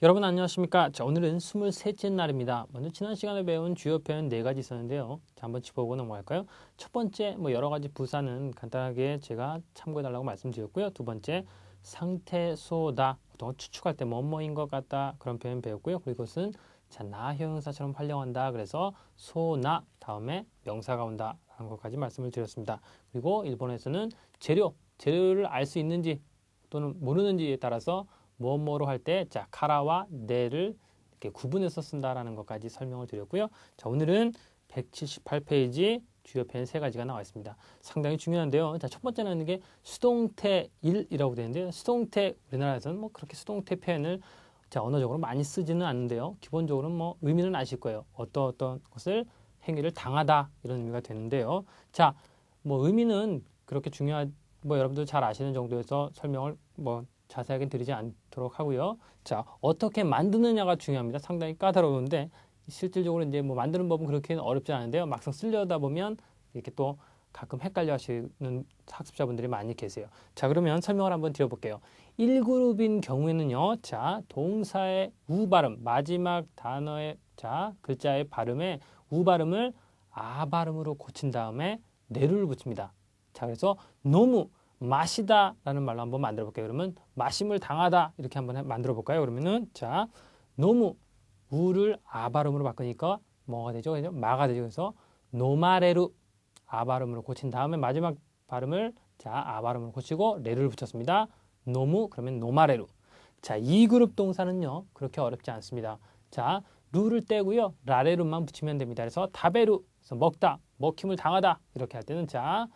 여러분 안녕하십니까? 자, 오늘은 23째 날입니다. 먼저 지난 시간에 배운 주요 표현 네 가지 있었는데요. 자, 한번 짚어보고 넘어갈까요? 첫 번째, 뭐 여러 가지 부사는 간단하게 제가 참고해달라고 말씀드렸고요. 두 번째, 상태소다. 보통 추측할 때 뭐뭐인 것 같다. 그런 표현 배웠고요. 그리고 이것은 자, 나 형용사처럼 활용한다. 그래서 소나 다음에 명사가 온다. 라는 것까지 말씀을 드렸습니다. 그리고 일본에서는 재료, 재료를 알 수 있는지 또는 모르는지에 따라서 뭐뭐로 할 때 자, 카라와 네를 이렇게 구분해서 쓴다라는 것까지 설명을 드렸고요. 자, 오늘은 178페이지 주요 표현 세 가지가 나와 있습니다. 상당히 중요한데요. 자, 첫 번째는 이게 수동태 1이라고 되는데요. 수동태 우리나라에서는 뭐 그렇게 수동태 표현을 자, 언어적으로 많이 쓰지는 않는데요. 기본적으로 뭐 의미는 아실 거예요. 어떤 어떤 것을 행위를 당하다 이런 의미가 되는데요. 자, 뭐 의미는 그렇게 중요한 뭐 여러분들 잘 아시는 정도에서 설명을 뭐 자세하게 드리지 않도록 하고요. 자, 어떻게 만드느냐가 중요합니다. 상당히 까다로운데 실질적으로 이제 뭐 만드는 법은 그렇게 어렵지 않은데요. 막상 쓰려다 보면 이렇게 또 가끔 헷갈려 하시는 학습자분들이 많이 계세요. 자, 그러면 설명을 한번 드려볼게요. 1그룹인 경우에는요. 자, 동사의 우 발음, 마지막 단어의 자, 글자의 발음에 우 발음을 아 발음으로 고친 다음에 내를 붙입니다. 자, 그래서 너무 마시다 라는 말로 한번 만들어 볼게요. 그러면 마심을 당하다 이렇게 한번 만들어 볼까요? 그러면은 자 너무 우를 아 발음으로 바꾸니까 뭐가 되죠? 그죠? 마가 되죠. 그래서 노마레루 아 발음으로 고친 다음에 마지막 발음을 자아 발음으로 고치고 레를 붙였습니다. 노무 그러면 노마레루. 자, 이 그룹 동사는요. 그렇게 어렵지 않습니다. 자, 루를 떼고요. 라레루만 붙이면 됩니다. 그래서 다베루 그래서 먹다, 먹힘을 당하다 이렇게 할 때는 자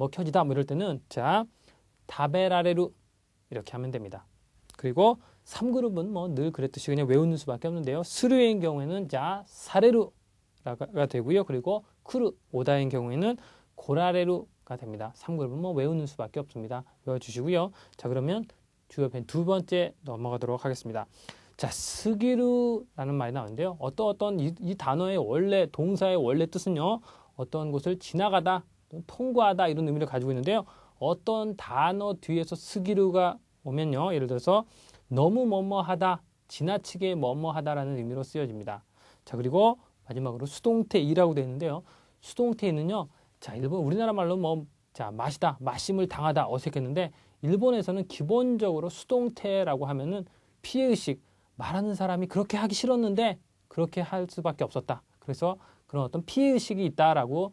먹혀지다 뭐 이럴 때는 자 다베라레루 이렇게 하면 됩니다. 그리고 3그룹은 뭐 늘 그랬듯이 그냥 외우는 수밖에 없는데요. 스루인 경우에는 자 사레루가 되고요. 그리고 쿠르 오다인 경우에는 고라레루가 됩니다. 3그룹은 뭐 외우는 수밖에 없습니다. 외워주시고요. 자 그러면 주요 편두 번째 넘어가도록 하겠습니다. 자 스기루라는 말이 나오는데요. 어떤 어떤 이, 이 단어의 원래 동사의 원래 뜻은요. 어떤 곳을 지나가다 통과하다 이런 의미를 가지고 있는데요. 어떤 단어 뒤에서 스기루가 오면요. 예를 들어서 너무 뭐뭐하다, 지나치게 뭐뭐하다라는 의미로 쓰여집니다. 자 그리고 마지막으로 수동태 2라고 되어 있는데요. 수동태에는요. 자 일본 우리나라 말로 뭐 자 마시다, 마심을 당하다 어색했는데 일본에서는 기본적으로 수동태라고 하면은 피해의식 말하는 사람이 그렇게 하기 싫었는데 그렇게 할 수밖에 없었다. 그래서 그런 어떤 피해의식이 있다라고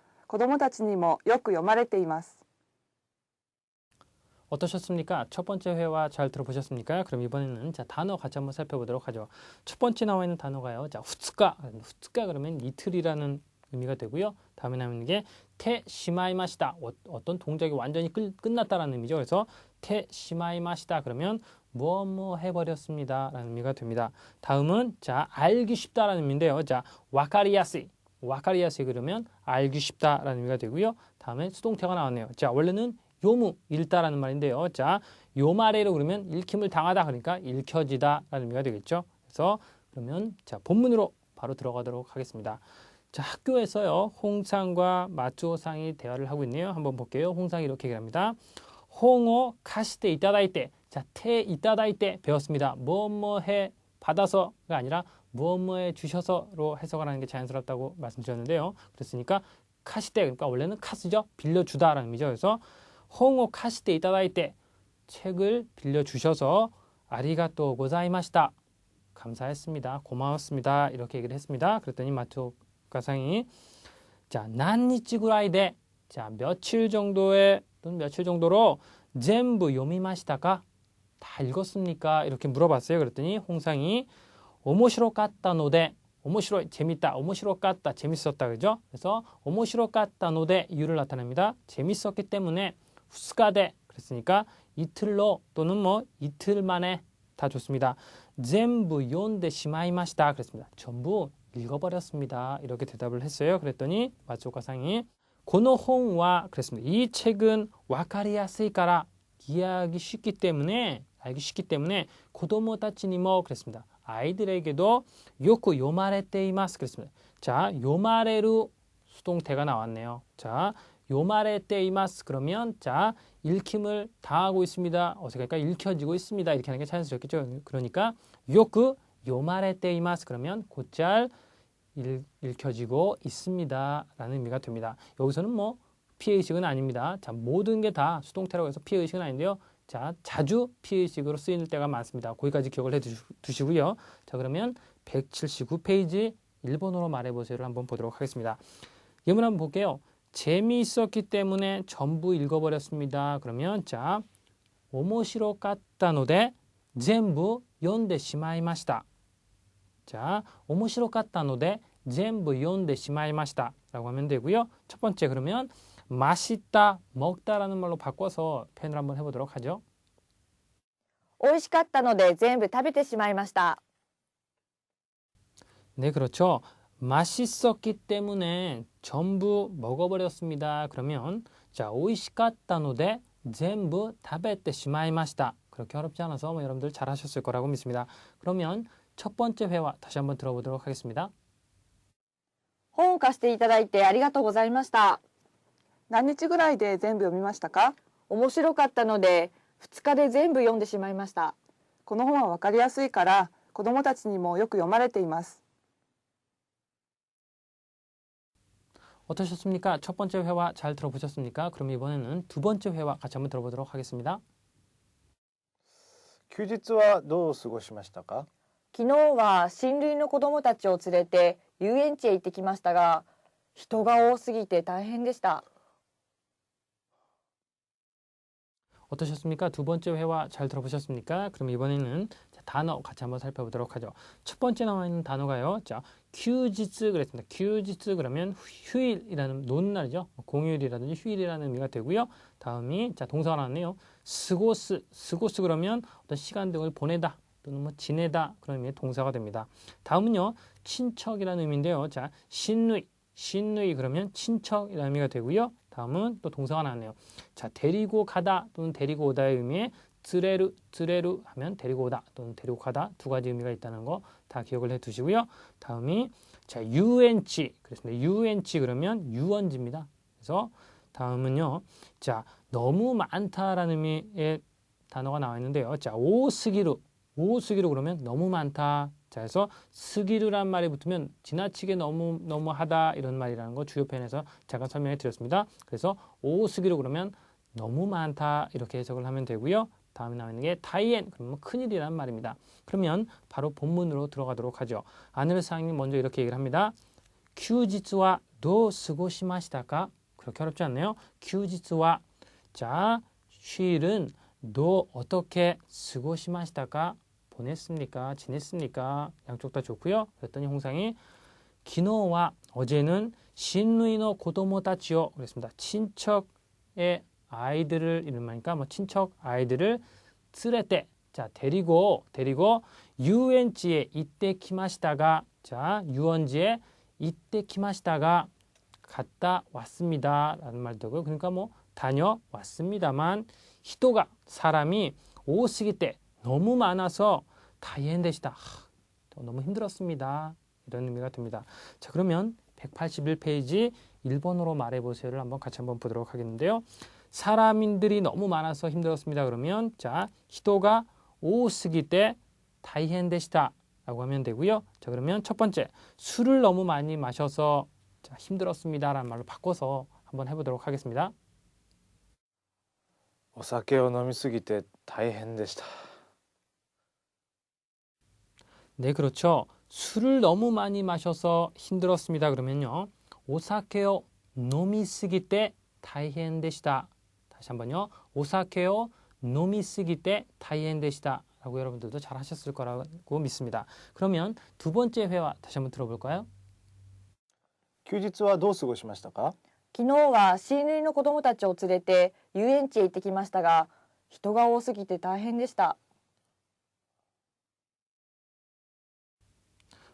子供たちにもよく読まれています 어떠셨습니까? 첫 번째 회화 잘 들어보셨습니까? 그럼 이번에는 자 단어 같이 한번 살펴보도록 하죠. 첫 번째 나와 있는 단어가요. 자 후츠카, 후츠카 그러면 이틀이라는 의미가 되고요. 다음에 나오는 게 테시마이마시다 어떤 동작이 완전히 끝, 끝났다라는 의미죠. 그래서 테시마이마시다 그러면 무엇 뭐 해버렸습니다라는 의미가 됩니다. 다음은 자 알기 쉽다라는 의미인데요. 자 와카리야스 와카리야스 그러면 알기 쉽다라는 의미가 되고요. 다음에 수동태가 나왔네요. 자 원래는 요무 읽다라는 말인데요. 자 요말에로 그러면 읽힘을 당하다 그러니까 읽혀지다라는 의미가 되겠죠. 그래서 그러면 자 본문으로 바로 들어가도록 하겠습니다. 자 학교에서요 홍상과 마츠오상이 대화를 하고 있네요. 한번 볼게요. 홍상이 이렇게 얘기합니다. 홍어 카시테 이따다이때 자 테 이따다이때 배웠습니다. 뭐뭐해 받아서가 아니라 무엇뭐에 주셔서로 해석을 하는 게 자연스럽다고 말씀드렸는데요. 그랬으니까 카시테 그러니까 원래는 카스죠. 빌려주다라는 의미죠. 그래서 홍오 카시테 이따다이 때 책을 빌려주셔서 아리가또 고자이마시다 감사했습니다. 고마웠습니다. 이렇게 얘기를 했습니다. 그랬더니 마토 가상이 자 난니찌구라이데 자 며칠 정도의 또는 며칠 정도로 전부 요미마시다가 다 읽었습니까? 이렇게 물어봤어요. 그랬더니 홍상이 오모시로 깠다노데 오모시로 재밌다 오모시로 깠다 재밌었다 그죠? 그래서 오모시로 깠다노데 이유를 나타냅니다. 재밌었기 때문에 후스가데 그랬으니까 이틀로 또는 뭐 이틀 만에 다 좋습니다. 전부 요온데 시마이마시다 그랬습니다. 전부 읽어버렸습니다. 이렇게 대답을 했어요. 그랬더니 마츠오카상이 고노홍와 그랬습니다. 이 책은 와카리야스이까라 이해하기 쉽기 때문에 알기 쉽기 때문에 고도모 따치니모 그랬습니다. 아이들에게도 요코 요마레테이마스 그랬습니다. 자, 요마레루 수동태가 나왔네요. 자, 요마레테이마스 그러면 자, 읽힘을 당하고 있습니다. 어색하니까 읽혀지고 있습니다. 이렇게 하는 게 자연스럽겠죠. 그러니까 요크 요마레테이마스 그러면 곧잘 읽혀지고 있습니다. 라는 의미가 됩니다. 여기서는 뭐 피해의식은 아닙니다. 자, 모든 게 다 수동태라고 해서 피해의식은 아닌데요. 자, 자주 피해의식으로 쓰이는 때가 많습니다. 거기까지 기억을 해 두시고요. 자, 그러면 179페이지 일본어로 말해보세요를 한번 보도록 하겠습니다. 예문 한번 볼게요. 재미있었기 때문에 전부 읽어버렸습니다. 그러면 자, 面白かったので全部読んでしまいました. 자, 面白かったので全部読んでしまいました. 라고 하면 되고요. 첫 번째 그러면 맛있다, 먹다라는 말로 바꿔서 표현을 한번 해보도록 하죠. 美味しかったので全部食べてしまいました。 네, 그렇죠. 맛있었기 때문에 전부 먹어버렸습니다. 그러면 자, 美味しかったので全部食べてしまいました. 그렇게 어렵지 않아서 뭐 여러분들 잘하셨을 거라고 믿습니다. 그러면 첫 번째 회화 다시 한번 들어보도록 하겠습니다. 本を貸していただいてありがとうございました。 何日ぐらいで全部読みましたか面白かったので2日で全部読んでしまいました。この本はわかりやすいから子どもたちにもよく読まれています。 어떠셨습니까? 첫 번째 회화 잘 들어보셨습니까? 그럼 이번에는 두 번째 회화 같이 한번 들어보도록 하겠습니다. 休日はどう過ごしましたか昨日は親類の子供たちを連れて遊園地へ行ってきましたが人が多すぎて大変でした。 어떠셨습니까? 두 번째 회화 잘 들어보셨습니까? 그럼 이번에는 자, 단어 같이 한번 살펴보도록 하죠. 첫 번째 나와 있는 단어가요. 자, 휴지츠 그랬습니다. 휴지츠 그러면 휴일이라는 노는 날이죠. 뭐 공휴일이라든지 휴일이라는 의미가 되고요. 다음이 자 동사가 나왔네요. 스고스 스고스 그러면 어떤 시간 등을 보내다 또는 뭐 지내다 그런 의미의 동사가 됩니다. 다음은요. 친척이라는 의미인데요. 자, 신누이 신누이 그러면 친척이라는 의미가 되고요. 다음은 또 동사가 나왔네요. 자, 데리고 가다 또는 데리고 오다의 의미에 드레루, 드레루 하면 데리고 오다 또는 데리고 가다 두 가지 의미가 있다는 거 다 기억을 해 두시고요. 다음이 자, 유엔치. 그렇습니다. 유엔치 그러면 유원지입니다. 그래서 다음은요. 자, 너무 많다라는 의미의 단어가 나와 있는데요. 자, 오스기루. 오스기루 그러면 너무 많다. 자, 그래서 스기루란 말이 붙으면 지나치게 너무 너무하다 이런 말이라는 거 주요 표현에서 잠깐 설명해 드렸습니다. 그래서 오스기루 그러면 너무 많다 이렇게 해석을 하면 되고요. 다음에 나와 있는 게 다이엔 그러면 큰일이란 말입니다. 그러면 바로 본문으로 들어가도록 하죠. 사장님 먼저 이렇게 얘기를 합니다. 큐지츠와 도 스고시마시다까 그렇게 어렵지 않네요. 큐지츠와 자 휴일은 도 어떻게 스고시마시다까 보냈습니까? 지냈습니까? 양쪽 다 좋고요. 그랬더니 홍상이 기노와 어제는 신누이노 고도모다치요 그랬습니다. 친척의 아이들을 이런 말이니까 뭐 친척 아이들을 쓰레때 자 데리고 데리고 유엔지에 이때 키마시다가 자 유원지에 이때 키마시다가 갔다 왔습니다 라는 말도 되고요. 그러니까 뭐 다녀왔습니다만 히도가 사람이 오시기 때 너무 많아서 다이엔데시다 너무 힘들었습니다. 이런 의미가 됩니다. 자 그러면 181페이지 일본어로 말해보세요를 한번 같이 한번 보도록 하겠는데요. 사람인들이 너무 많아서 힘들었습니다. 그러면 자 히도가 오스기 때 다이헨데시다 라고 하면 되고요. 자 그러면 첫 번째 술을 너무 많이 마셔서 자, 힘들었습니다 라는 말로 바꿔서 한번 해보도록 하겠습니다. お酒を飲みすぎて大変でした。 네 그렇죠. 술을 너무 많이 마셔서 힘들었습니다. 그러면요. 오사케요 노미스기 때 다이헨데시다. 다시 한번요. 오사케요 노미스기 때 다이헨데시다. 라고 여러분들도 잘 하셨을 거라고 믿습니다. 그러면 두 번째 회화 다시 한번 들어볼까요? 休日はどう過ごしましたか昨日は親類の子供たちを連れて遊園地へ行ってきましたが人が多すぎて大変でした。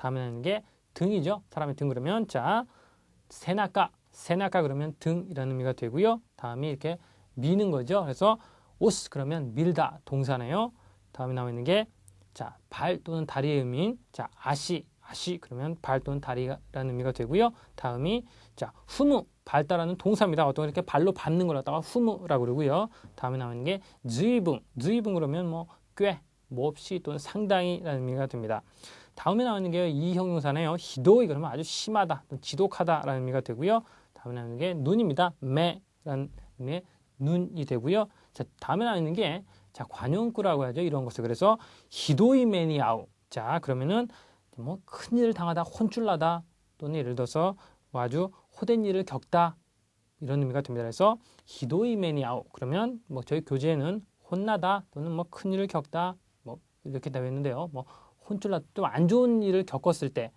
다음에 나는 게 등이죠. 사람의 등 그러면 자, 세나까, 세나까 그러면 등이라는 의미가 되고요. 다음에 이렇게 미는 거죠. 그래서 오스 그러면 밀다 동사네요. 다음에 나와 있는 게 자, 발 또는 다리의 의미인 자, 아시, 아시 그러면 발 또는 다리라는 의미가 되고요. 다음이 자, 후무 밟다라는 동사입니다. 어떤 이렇게 발로 밟는 걸 갖다가 후무라고 그러고요. 다음에 나오는 게 즈이붕, 즈이붕 그러면 뭐 꽤, 몹시 또는 상당히라는 의미가 됩니다. 다음에 나오는 게 이 형용사네요. 히도이 그러면 아주 심하다, 지독하다라는 의미가 되고요. 다음에 나오는 게 눈입니다. 매라는 의미의 눈이 되고요. 자, 다음에 나오는 게 자, 관용구라고 하죠. 이런 것을. 그래서 히도이 매니아우. 자, 그러면은 뭐 큰일을 당하다, 혼쭐나다 또는 예를 들어서 뭐 아주 호된 일을 겪다 이런 의미가 됩니다. 그래서 히도이 매니아우 그러면 뭐 저희 교재에는 혼나다 또는 뭐 큰일을 겪다 뭐 이렇게 되어 있는데요. 뭐 혼쭐나 좀 안 좋은 일을 겪었을 때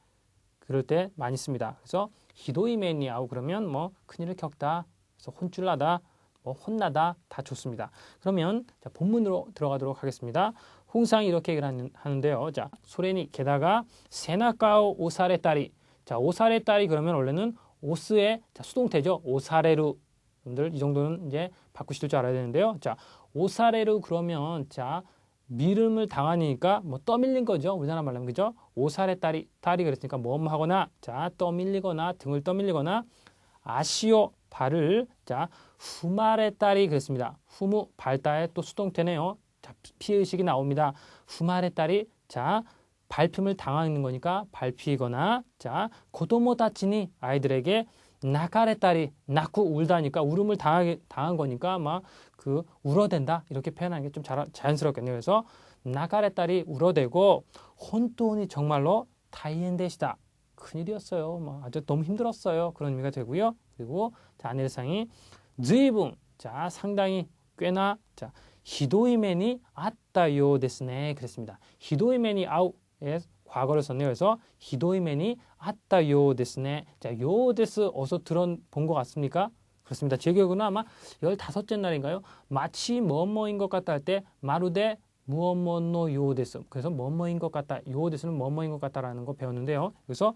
그럴 때 많이 씁니다. 그래서 히도이 매니아우 그러면 뭐 큰일을 겪다 그래서 혼쭐나다 뭐 혼나다 다 좋습니다. 그러면 자, 본문으로 들어가도록 하겠습니다. 홍상이 이렇게 얘기를 하는- 하는데요. 자, 소렌이 게다가 세나카오 오사레 딸이 자, 오사레 딸이 그러면 원래는 오스의 자, 수동태죠. 오사레루. 여러분들 이 정도는 이제 바꾸실 줄 알아야 되는데요. 자, 오사레루 그러면 자, 미름을 당하니까 뭐 떠밀린 거죠. 우리나라 말로 하면 그죠? 오사레 딸이 딸이 그랬으니까 뭐 하거나 자, 떠밀리거나 등을 떠밀리거나 아시오 발을 자, 후마레 딸이 그랬습니다. 후무 발다의 또 수동태네요. 자, 피의식이 나옵니다. 후마레 딸이 자, 발품을 당하는 거니까 발피거나 자 고도모 다치니 아이들에게 나가레 딸이 낳고 울다니까 울음을 당하게 당한 거니까 막 그 울어댄다 이렇게 표현하는 게 좀 자연스럽겠네요. 그래서 나가레 딸이 울어대고 혼돈이 정말로 다이엔데시다 큰일이었어요. 막 아주 너무 힘들었어요. 그런 의미가 되고요. 그리고 자 아내상이 즈이붕 자 상당히 꽤나 자 히도이맨이 아따요 데스네 그랬습니다. 히도이맨이 아우 의 과거를 썼네요. 그래서 히도이맨이 아따요 데스네. 자, 요 데스 어서 들어본 것 같습니까? 그렇습니다. 제 기억으로는 아마 15째 날인가요? 마치 뭐뭐인 것 같다 할 때 마루데 무엇뭐노 요 데스. 그래서 뭐뭐인 것 같다. 요 데스는 뭐뭐인 것 같다라는 거 배웠는데요. 그래서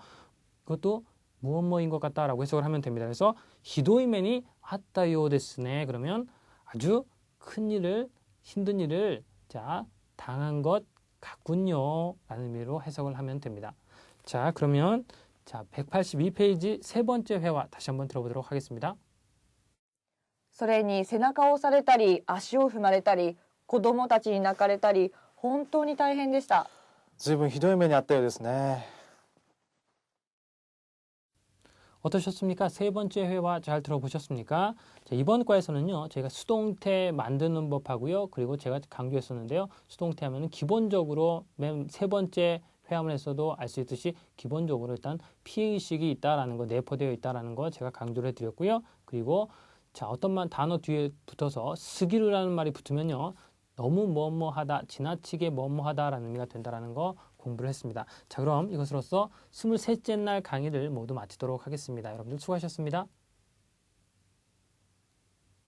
그것도 무엇뭐인 것 같다라고 해석을 하면 됩니다. 그래서 히도이맨이 아따요 데스네. 그러면 아주 큰 일을 힘든 일을 자 당한 것 같군요. 라는 의미로 해석을 하면 됩니다. 자, 그러면 자, 182페이지 세 번째 회화 다시 한번 들어보도록 하겠습니다. それに背中を押されたり足を踏まれたり子供たちに泣かれたり本当に大変でしたずいぶんひどい目にあったようですね。 어떠셨습니까? 세 번째 회화 잘 들어보셨습니까? 자, 이번 과에서는요, 제가 수동태 만드는 법하고요, 그리고 제가 강조했었는데요, 수동태 하면은 기본적으로 맨 세 번째 회화문에서도 알 수 있듯이 기본적으로 일단 피의식이 있다라는 거, 내포되어 있다라는 거 제가 강조를 해드렸고요. 그리고 자, 어떤 말 단어 뒤에 붙어서 스기르라는 말이 붙으면요, 너무 뭐뭐하다, 지나치게 뭐뭐하다라는 의미가 된다라는 거 공부를 했습니다. 자, 그럼 이것으로써 23째 날 강의를 모두 마치도록 하겠습니다. 여러분들 수고하셨습니다.